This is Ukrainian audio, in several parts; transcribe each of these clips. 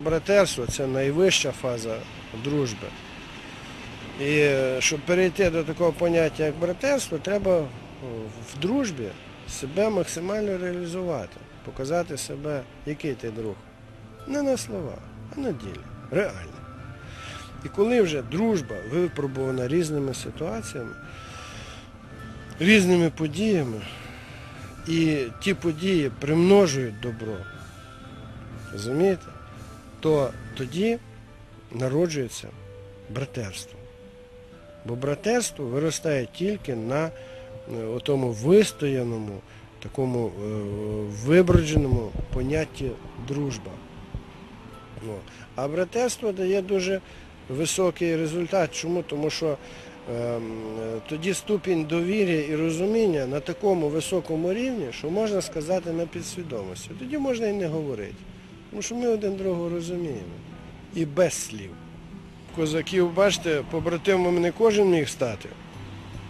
Братерство це найвища фаза дружби. І е, щоб перейти до такого поняття, як братерство, треба в дружбі себе максимально реалізувати, показати себе, який ти друг. Не на слова, а на ділі, реально. І коли вже дружба випробувана різними ситуаціями, різними подіями, і ті події примножують добро, розумієте, то тоді народжується братерство. Бо братерство виростає тільки на е, тому вистояному, такому е, вибродженому понятті дружба. А братерство дає дуже високий результат. Чому? Тому що ем, тоді ступінь довір'я і розуміння на такому високому рівні, що можна сказати на підсвідомості. Тоді можна і не говорити. Тому що ми один другого розуміємо. І без слів. Козаків, бачите, побратимом не кожен міг стати.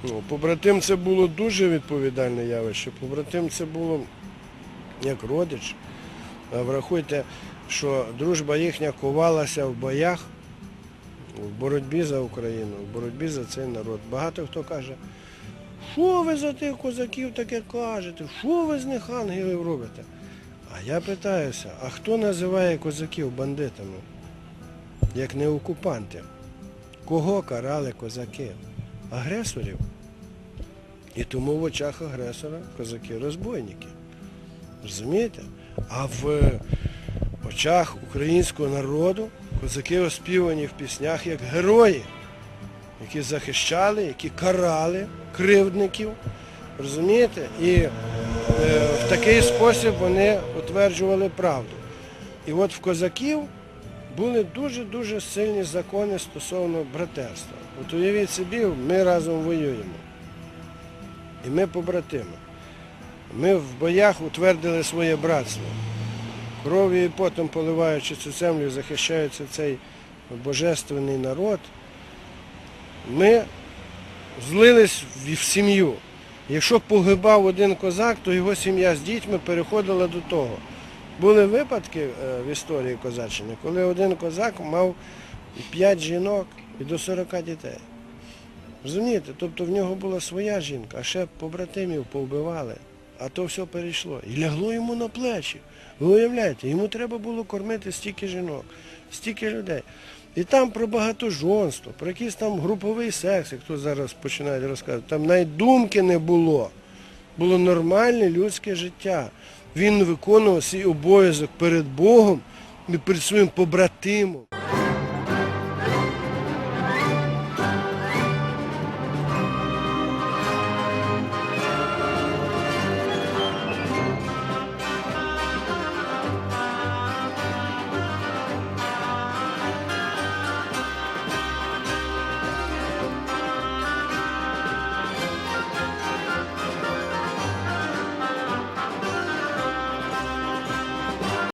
Ну, побратим це було дуже відповідальне явище. Побратим це було як родич. А врахуйте, що дружба їхня ковалася в боях, в боротьбі за Україну, в боротьбі за цей народ. Багато хто каже, що ви за тих козаків таке кажете, що ви з них ангелів робите? А я питаюся, а хто називає козаків бандитами, як не окупанти? Кого карали козаки? Агресорів. І тому в очах агресора козаки розбойники. Розумієте? А в очах українського народу козаки оспівані в піснях як герої, які захищали, які карали кривдників. Розумієте? І е, в такий спосіб вони утверджували правду. І от в козаків були дуже-дуже сильні закони стосовно братерства. От уявіть собі, ми разом воюємо. І ми побратими. Ми в боях утвердили своє братство. Кров'ю і потом поливаючи цю землю, захищаючи цей божественний народ, ми злились в сім'ю. Якщо погибав один козак, то його сім'я з дітьми переходила до того. Були випадки е, в історії Козаччини, коли один козак мав 5 жінок і до 40 дітей. Розумієте? Тобто в нього була своя жінка, а ще побратимів повбивали, а то все перейшло. І лягло йому на плечі. Ви уявляєте, йому треба було кормити стільки жінок, стільки людей. І там про багатожонство, про якийсь там груповий секс, як тут зараз починають розказувати, там навіть думки не було. Було нормальне людське життя. Він виконував свій обов'язок перед Богом і перед своїм побратимом.